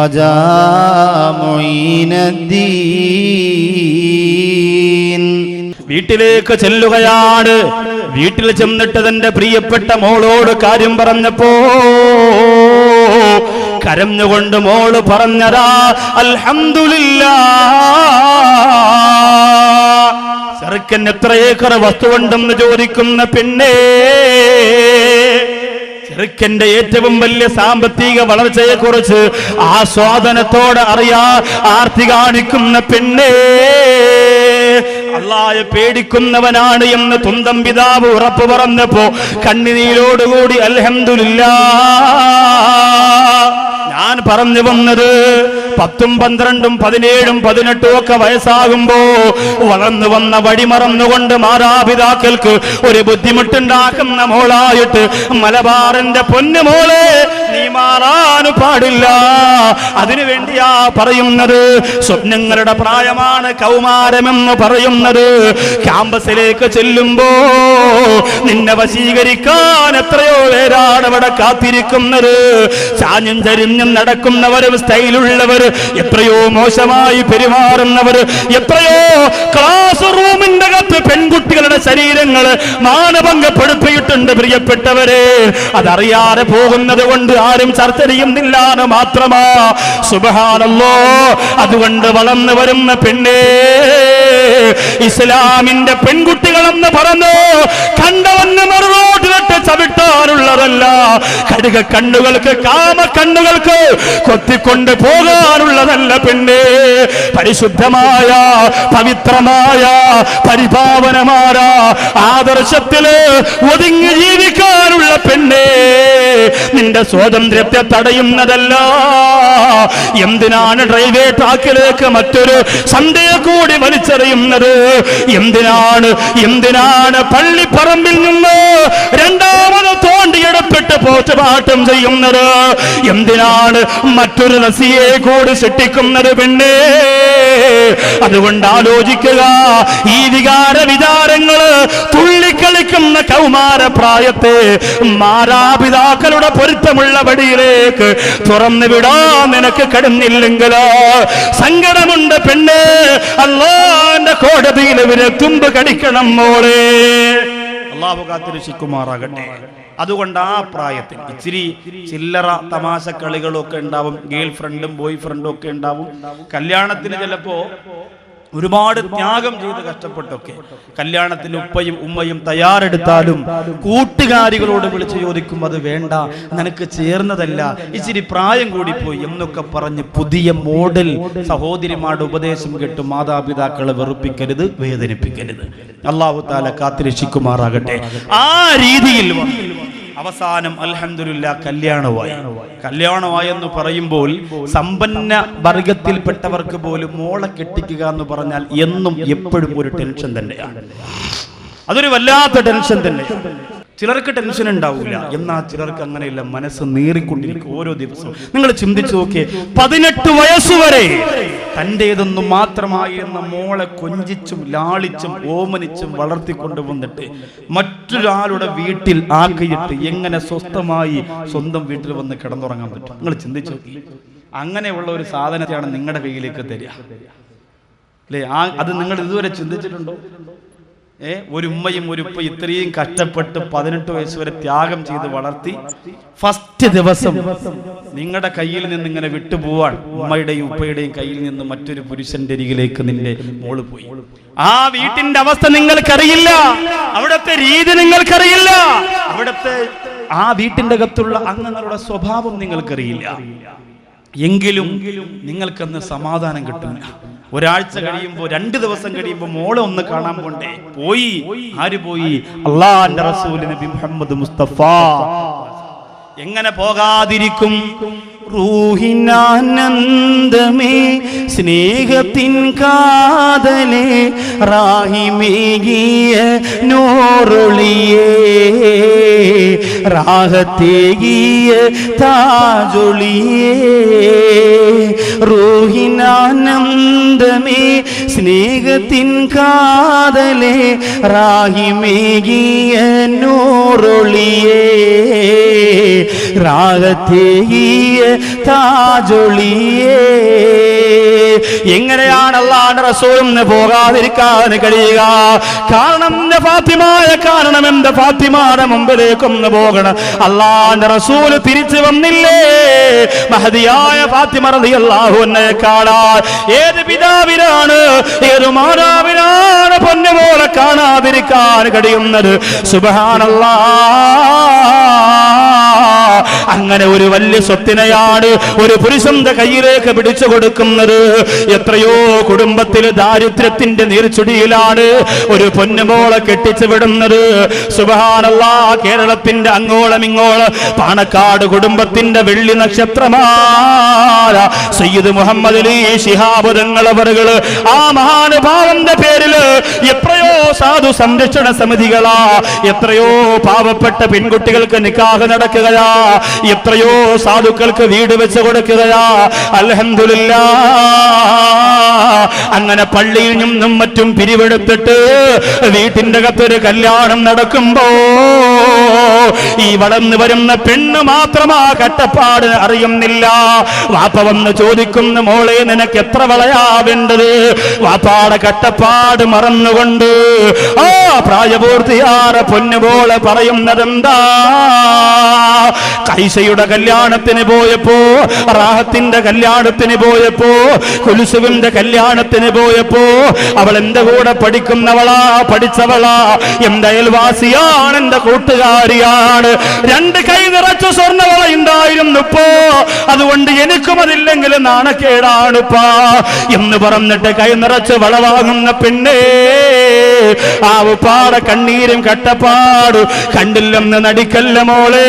خواجہ معین الدین വീട്ടിലേക്ക് ചെല്ലുകയാണ് വീട്ടിൽ ചെന്നിട്ട് തന്റെ പ്രിയപ്പെട്ട മോളോട് കാര്യം പറഞ്ഞപ്പോ കരഞ്ഞുകൊണ്ട് മോള് പറഞ്ഞതാ അൽഹംദുലില്ലാ ചെറുക്കൻ എത്ര ഏക്കർ വസ്തുവുണ്ടെന്ന് ചോദിക്കുന്ന പെണ്ണേ ചെറുക്കന്റെ ഏറ്റവും വലിയ സാമ്പത്തിക വളർച്ചയെ കുറിച്ച് ആസ്വാദനത്തോടെ അറിയാ ആർത്തി കാണിക്കുന്ന പെണ്ണേ. അള്ളായെ പേടിക്കുന്നവനാണ് എന്ന് തുന്തം പിതാവ് ഉറപ്പ് പറഞ്ഞപ്പോ കണ്ണിനീരോടുകൂടി അൽഹംദുലില്ലാ. ഞാൻ പറഞ്ഞു വന്നത് പത്തും പന്ത്രണ്ടും പതിനേഴും പതിനെട്ടും ഒക്കെ വയസ്സാകുമ്പോ വളർന്നു വന്ന വഴി മറന്നുകൊണ്ട് മാതാപിതാക്കൾക്ക് ഒരു ബുദ്ധിമുട്ടുണ്ടാക്കുന്ന മോളായിട്ട് മലബാറിന്റെ പൊന്നുമോളെ നീ മാറാനു പാടില്ല. അതിനു വേണ്ടിയാ പറയുന്നത്. സ്വപ്നങ്ങളുടെ പ്രായമാണ് കൗമാരമെന്ന് പറയുന്നത്. ക്യാമ്പസിലേക്ക് ചെല്ലുമ്പോ നിന്നെ വശീകരിക്കാൻ എത്രയോ പേരാണ് അവിടെ കാത്തിരിക്കുന്നത്. ചാഞ്ഞും ചരിഞ്ഞും നടക്കുന്നവരും സ്റ്റൈലുള്ളവർ എത്രയോ മോശമായി പെരുമാറുന്നവർ എത്രയോ ക്ലാസ് റൂമിന്റെ അകത്ത് പെൺകുട്ടികളുടെ ശരീരങ്ങൾ മാനഭംഗപ്പെടുത്തിയിട്ടുണ്ട് പ്രിയപ്പെട്ടവരെ. അതറിയാതെ പോകുന്നത് കൊണ്ട് ആരും ചർച്ച ചെയ്യുന്നില്ല മാത്രമാ. സുബഹാനല്ലോ അതുകൊണ്ട് വളർന്നു വരുന്ന പെണ്ണേ ഇസ്ലാമിന്റെ പെൺകുട്ടികളെന്ന് പറഞ്ഞു കണ്ടവന്ന് മറുറോട്ടിലിട്ട് ചവിട്ടാനുള്ളതല്ല കടുക കണ്ണുകൾക്ക് കാമ കണ്ണുകൾക്ക് കൊത്തിക്കൊണ്ട് പോകാനുള്ളതല്ല പെണ്ണേ. പരിശുദ്ധമായ പവിത്രമായ പരിപാവനമായ ആദർശത്തിൽ ഒതുങ്ങി ജീവിക്കാനുള്ള പെണ്ണേ. നിന്റെ സ്വാതന്ത്ര്യത്തെ തടയുന്നതല്ല. എന്തിനാണ് റെയിൽവേ ട്രാക്കിലേക്ക് മറ്റൊരു സന്ധ്യ കൂടി വലിച്ചെറിയുന്നത്? എന്തിനാണ് എന്തിനാണ് പള്ളിപ്പറമ്പിൽ നിന്ന് രണ്ടാമത് തോണ്ടിയെടുപ്പിട്ട് പോസ്റ്റ്മോർട്ടം ചെയ്യുന്നത്. എന്തിനാണ് മറ്റൊരു നസിയെ കൂടി സൃഷ്ടിക്കുന്നത് പെണ്ണേ? അതുകൊണ്ട് ആലോചിക്കുക ഈ വികാര വിചാരങ്ങൾ തുള്ളിക്കളിക്കുന്ന കൗമാര പ്രായത്തെ മാതാപിതാക്കളുടെ പൊരുത്തമുള്ള വടിയിലേക്ക് തുറന്നു വിടാൻ നിനക്ക് കടന്നില്ലെങ്കിലോ സങ്കടമുണ്ട് പെണ്ണേ. അല്ലാന്റെ കോടതിയിൽ ഇവരെ തുമ്പ് കടിക്കണം മോളെ. അള്ളാഹു കാത്തിരക്ഷിക്കുമാറാകട്ടെ. അതുകൊണ്ട് ആ പ്രായത്തിൽ ഇച്ചിരി ചില്ലറ തമാശ കളികളൊക്കെ ഉണ്ടാവും ഗേൾ ഫ്രണ്ടും ബോയ് ഫ്രണ്ടും ഒക്കെ ഉണ്ടാവും. കല്യാണത്തിന് ചിലപ്പോ ഒരുപാട് ത്യാഗം ചെയ്ത് കഷ്ടപ്പെട്ടൊക്കെ. കല്യാണത്തിന് ഉപ്പയും ഉമ്മയും തയ്യാറെടുത്താലും കൂട്ടുകാരികളോട് വിളിച്ച് ചോദിക്കും അത് വേണ്ട നിനക്ക് ചേർന്നതല്ല ഇച്ചിരി പ്രായം കൂടിപ്പോയി പോയി എന്നൊക്കെ പറഞ്ഞ് പുതിയ മോഡൽ സഹോദരിമാരുടെ ഉപദേശം കേട്ട് മാതാപിതാക്കളെ വെറുപ്പിക്കരുത് വേദനിപ്പിക്കരുത്. അള്ളാഹു താല കാത്തിരക്ഷിക്കുമാറാകട്ടെ. ആ രീതിയിൽ വന്നു. അവസാനം അൽഹംദുലില്ല കല്യാണമായി. കല്യാണമായി എന്ന് പറയുമ്പോൾ സമ്പന്ന വർഗത്തിൽപ്പെട്ടവർക്ക് പോലും മോളെ കെട്ടിക്കുക എന്ന് പറഞ്ഞാൽ എന്നും എപ്പോഴും ഒരു ടെൻഷൻ തന്നെയാണ്. അതൊരു വല്ലാത്ത ടെൻഷൻ തന്നെ ചിലർക്ക് ടെൻഷൻ ഉണ്ടാവില്ല എന്നാൽ ചിലർക്ക് അങ്ങനെയില്ല മനസ്സ് നീറിക്കൊണ്ടിരിക്കും ഓരോ ദിവസവും. നിങ്ങൾ ചിന്തിച്ചു നോക്കിയേ പതിനെട്ട് വയസ്സുവരെ തന്റേതൊന്നും മാത്രമായിരുന്ന മോളെ കൊഞ്ചിച്ചും ലാളിച്ചും ഓമനിച്ചും വളർത്തിക്കൊണ്ടു വന്നിട്ട് മറ്റൊരാളുടെ വീട്ടിൽ ആക്കിയിട്ട് എങ്ങനെ സ്വസ്ഥമായി സ്വന്തം വീട്ടിൽ വന്ന് കിടന്നുറങ്ങാൻ പറ്റും? നിങ്ങൾ ചിന്തിച്ചു നോക്കി അങ്ങനെയുള്ള ഒരു സാധനത്തെയാണ് നിങ്ങളുടെ കയ്യിലേക്ക് തരിക. അല്ലേ? ആ അത് നിങ്ങൾ ഇതുവരെ ചിന്തിച്ചിട്ടുണ്ടോ? ഏ ഒരു ഉമ്മയും ഒരു ഉപ്പ ഇത്രയും കഷ്ടപ്പെട്ട് പതിനെട്ട് വയസ്സ് വരെ ത്യാഗം ചെയ്ത് വളർത്തി ഫസ്റ്റ് ദിവസം നിങ്ങളുടെ കയ്യിൽ നിന്ന് ഇങ്ങനെ വിട്ടുപോവാൻ ഉമ്മയുടെയും ഉപ്പയുടെയും കയ്യിൽ നിന്ന് മറ്റൊരു പുരുഷന്റെ അരികിലേക്ക് നിന്റെ മോൾ പോയി. ആ വീട്ടിന്റെ അവസ്ഥ നിങ്ങൾക്കറിയില്ല. അവിടുത്തെ രീതി നിങ്ങൾക്കറിയില്ല. അവിടുത്തെ ആ വീട്ടിന്റെ അകത്തുള്ള അംഗങ്ങളുടെ സ്വഭാവം നിങ്ങൾക്കറിയില്ല. എങ്കിലും നിങ്ങൾക്കന്ന് സമാധാനം കിട്ടില്ല ഒരാഴ്ച കഴിയുമ്പോൾ രണ്ട് ദിവസം കഴിയുമ്പോൾ മോളെ ഒന്ന് കാണാൻ പോണ്ടേ? പോയി. ആര് പോയി? അള്ളാന്റെ റസൂൽ നബി മുഹമ്മദ് മുസ്തഫ. എങ്ങനെ പോകാതിരിക്കും? റൂഹിനാനന്ദമേ സ്നേഹത്തിൻ കാതലേ റാഹിമേകിയ നോറൊളിയേ രാഹത്തേകിയ താജൊളിയേ റൂഹിനാനന്ദമേ സ്നേഹത്തിൻ കാതലേ റാഹിമേകിയ നോറൊളിയേ താജൊളിയേ. എങ്ങനെയാണ് അള്ളാന്റെ റസൂലിന് പോകാതിരിക്കാൻ കഴിയുക? കാരണം എന്റെ ഫാത്തിമായ കാരണം എന്റെ ഫാത്തിമായുടെ മുമ്പിലേക്കൊന്ന് പോകണം. അള്ളാന്റെ റസൂൽ തിരിച്ചു വന്നില്ലേ? മഹതിയായ ഫാത്തിമ റളിയല്ലാഹു എന്നെ കാണാൻ. ഏത് പിതാവിനാണ്? ഏത് മാതാവിനാണ് പൊന്നു പോലെ കാണാതിരിക്കാൻ കഴിയുന്നത്? സുബഹാനല്ലാ. അങ്ങനെ ഒരു വലിയ സ്വത്തിനെയാണ് ഒരു പുരുഷന്റെ കയ്യിലേക്ക് പിടിച്ചു കൊടുക്കുന്നത്. എത്രയോ കുടുംബത്തിൽ ദാരിദ്ര്യത്തിന്റെ നീർച്ചുടിയിലാണ് ഒരു പൊന്നുമോളെ കെട്ടിച്ചു വിടുന്നത്. സുബഹാനല്ല കേരളത്തിന്റെ അങ്ങോളം ഇങ്ങോളം പാണക്കാട് കുടുംബത്തിന്റെ വെള്ളി നക്ഷത്രമായ സയ്യിദ് മുഹമ്മദ് അലി ശിഹാബുദങ്ങൾ അവറുകൾ ആ മഹാനുഭാവന്റെ പേരിൽ എത്രയോ സാധു സംരക്ഷണ സമിതികളാ എത്രയോ പാവപ്പെട്ട പെൺകുട്ടികൾക്ക് നിക്കാഹ് നടക്കുകയാ എത്രയോ സാധുക്കൾക്ക് വീട് വെച്ച് കൊടുക്കുകയാ. അൽഹംദുലില്ലാ. അങ്ങനെ പള്ളിയിൽ നിന്നും മറ്റും പിരിവെടുത്തിട്ട് വീട്ടിന്റെ അകത്തൊരു കല്യാണം നടക്കുമ്പോ ഈ വളർന്നു വരുന്ന പെണ്ണ് മാത്രമാ കട്ടപ്പാട് അറിയുന്നില്ല. വാപ്പ വന്ന് ചോദിക്കുന്ന മോളെ നിനക്ക് എത്ര വളയാ വേണ്ടത്? വാപ്പാടെ കട്ടപ്പാട് മറന്നുകൊണ്ട് ആ പ്രായപൂർത്തിയാറ പൊന്നുപോലെ പറയുന്നതെന്താ? കൈസയുടെ കല്യാണത്തിന് പോയപ്പോ റാഹത്തിന്റെ കല്യാണത്തിന് പോയപ്പോ കുലുസുവിന്റെ കല്യാണത്തിന് പോയപ്പോ അവൾ എന്റെ കൂടെ പഠിക്കുന്നവളാ പഠിച്ചവളാ എന്റെ അയൽവാസിയാണ് എന്റെ കൂട്ടുകാരിയാണ് രണ്ട് കൈ നിറച്ച സ്വർണവള ഉണ്ടായിരുന്നപ്പോ അതുകൊണ്ട് എനിക്കും അതില്ലെങ്കിൽ നാണക്കേടാണ് പാ എന്ന് പറഞ്ഞിട്ട് കൈ നിറച്ച് വള വാങ്ങുന്ന പെണ്ണേ. ആ പാട കണ്ണീരും കട്ടപ്പാട് കണ്ടില്ലെന്ന് നടിക്കല്ല മോളെ.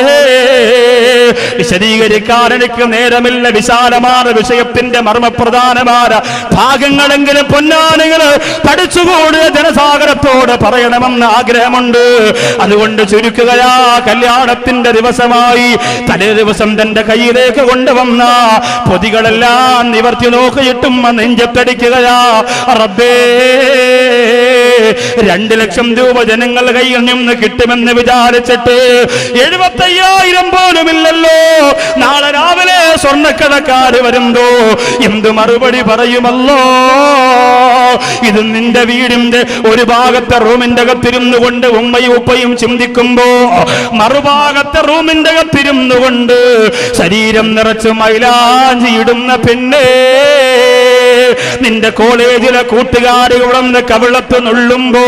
വിശദീകരിക്കാൻ എനിക്ക് നേരമില്ല. വിശാലമായ വിഷയത്തിന്റെ മർമ്മപ്രധാനമായ ഭാഗങ്ങളെങ്കിലും പൊന്നാനുകൾ പഠിച്ചുകൂടിയ ജനസാഗരത്തോട് പറയണമെന്ന് ആഗ്രഹമുണ്ട്. അതുകൊണ്ട് ചുരുക്കുകയാ കല്യാണത്തിന്റെ ദിവസമായി തലേ ദിവസം തന്റെ കയ്യിലേക്ക് കൊണ്ടുവന്ന. പൊതികളെല്ലാം നിവർത്തി നോക്കിയിട്ടും നെഞ്ചത്തടിക്കുകയാ. റബ്ബേ. രണ്ട് ലക്ഷം രൂപ ജനങ്ങൾ കയ്യിൽ നിന്ന് കിട്ടുമെന്ന് വിചാരിച്ചിട്ട് എഴുപത്തയ്യായിരം പോലുമില്ലല്ലോ നാളെ രാവിലെ സ്വർണക്കടക്കാര് വരുമ്പോ എന്ത് മറുപടി പറയുമല്ലോ? ഇത് നിന്റെ വീടിന്റെ ഒരു ഭാഗത്തെ റൂമിന്റെ അകത്തിരുന്നു കൊണ്ട് ഉമ്മയും ഉപ്പയും ചിന്തിക്കുമ്പോ മറുഭാഗത്തെ റൂമിന്റെ അകത്തിരുന്നു കൊണ്ട് ശരീരം നിറച്ച് മൈലാഞ്ചിയിടുന്ന പെണ്ണേ. നിന്റെ കോളേജിലെ കൂട്ടുകാരികൾ ഒന്ന് കവിളത്ത് നുള്ളുമ്പോ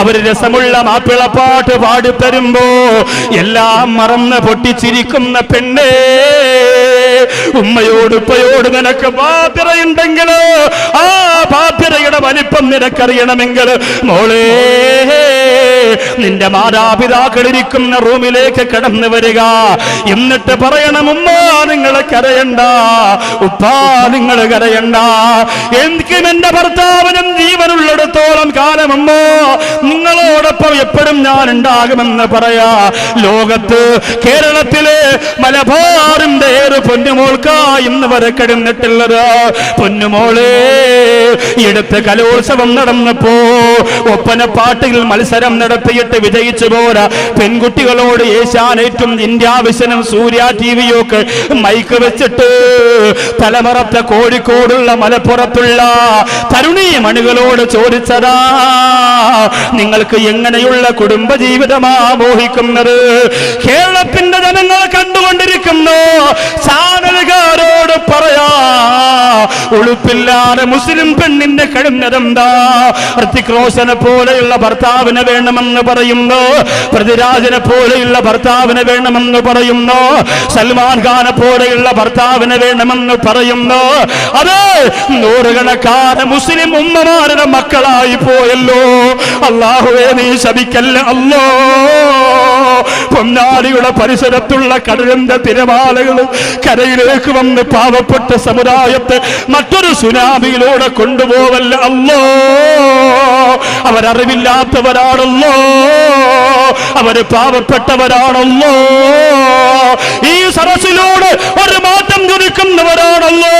അവർ രസമുള്ള മാപ്പിളപ്പാട്ട് പാടിത്തരുമ്പോ എല്ലാം മറന്ന് പൊട്ടിച്ചിരിക്കുന്ന പെണ്ണേ ഉമ്മയോട് ഉപ്പയോട് നിനക്ക് ബാധ്യതയുണ്ടെങ്കിൽ ആ ബാധ്യതയുടെ വലിപ്പം നിനക്കറിയണമെങ്കിൽ മോളേ നിന്റെ മാതാപിതാക്കൾ ഇരിക്കുന്ന റൂമിലേക്ക് കടന്നു വരിക. എന്നിട്ട് പറയണം ഉമ്മ നിങ്ങൾ കരയണ്ട. ഉപ്പാ നിങ്ങൾ കരയണ്ട. എനിക്കും എന്റെ ഭർത്താവിനും ജീവനുള്ളിടത്തോളം കാലമമ്മോ നിങ്ങളോടൊപ്പം എപ്പോഴും ഞാൻ ഉണ്ടാകുമെന്ന് പറയാ. ലോകത്ത് കേരളത്തിലെ മലബാറിന്റെ ഏറ് പൊന്നുമോൾക്കാ ഇന്ന് വരെ കിടന്നിട്ടുള്ളത്. പൊന്നുമോളെ എടുത്ത് കലോത്സവം നടന്നപ്പോ ഒപ്പന പാട്ടിൽ മത്സരം നടത്തിയിട്ട് വിജയിച്ചു പോരാ. പെൺകുട്ടികളോട് ഏശാനേറ്റും ഇന്ത്യ വിശനും സൂര്യ ടി വിയൊക്കെ മൈക്ക് വെച്ചിട്ട് തലമറത്ത കോഴിക്കോടുള്ള മലപ്പുറത്തുള്ള തരുണീ മണികളോട് ചോദിച്ചതാ നിങ്ങൾക്ക് എങ്ങനെയുള്ള കുടുംബജീവിതമാ മോഹിക്കുന്നത് കേരളത്തിന്റെ ജനങ്ങൾ കണ്ടുകൊണ്ടിരിക്കുന്നു. ചാനലുകാരോട് പറയാ ഉളുപ്പില്ലാതെ മുസ്ലിം പെണ്ണിന്റെ കഴിഞ്ഞതെന്താ റോഷനെ പോലെയുള്ള ഭർത്താവിനെ വേണമെന്ന് പറയുന്നു. പൃഥ്വിരാജിനെ പോലെയുള്ള ഭർത്താവിനെ വേണമെന്ന് പറയുന്നു. സൽമാൻ ഖാനെ പോലെയുള്ള ഭർത്താവിനെ വേണമെന്ന് പറയുന്നു. അത് നൂറുകണക്കാണ് മുസ്ലിം ഉമ്മമാരുടെ മക്കളായി പോയല്ലോ. അള്ളാഹുവേ നീ ശബിക്കല്ല അല്ലോ. പൊന്നാലിയുടെ പരിസരത്തുള്ള കടലിന്റെ തിരമാലകൾ കരയിലേക്ക് വന്ന് പാവപ്പെട്ട സമുദായത്തെ മറ്റൊരു സുനാമിയിലൂടെ കൊണ്ടുപോവല്ല. അല്ലോ അവരറിവില്ലാത്തവരാണല്ലോ. അവർ പാവപ്പെട്ടവരാണല്ലോ. ഈ സരസിലൂടെ ഒരു മാറ്റം കുതിക്കുന്നവരാണല്ലോ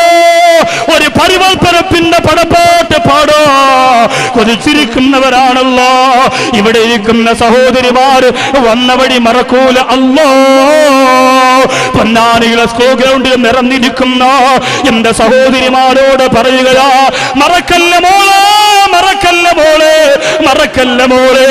ഒരു പരിവർത്തനത്തിന്റെ കൊതിച്ചിരിക്കുന്നവരാണല്ലോ ഇവിടെ ഇരിക്കുന്ന സഹോദരിമാർ വന്ന വഴി മറക്കൂല. അല്ലോ പൊന്നാനിയിലെ സ്കൂൾ ഗ്രൗണ്ടിൽ നിറഞ്ഞിരിക്കുന്ന എന്റെ സഹോദരിമാരോട് പറയുകയാ മറക്കല്ല മോളെ മറക്കല്ല മോളെ മറക്കല്ല മോളെ.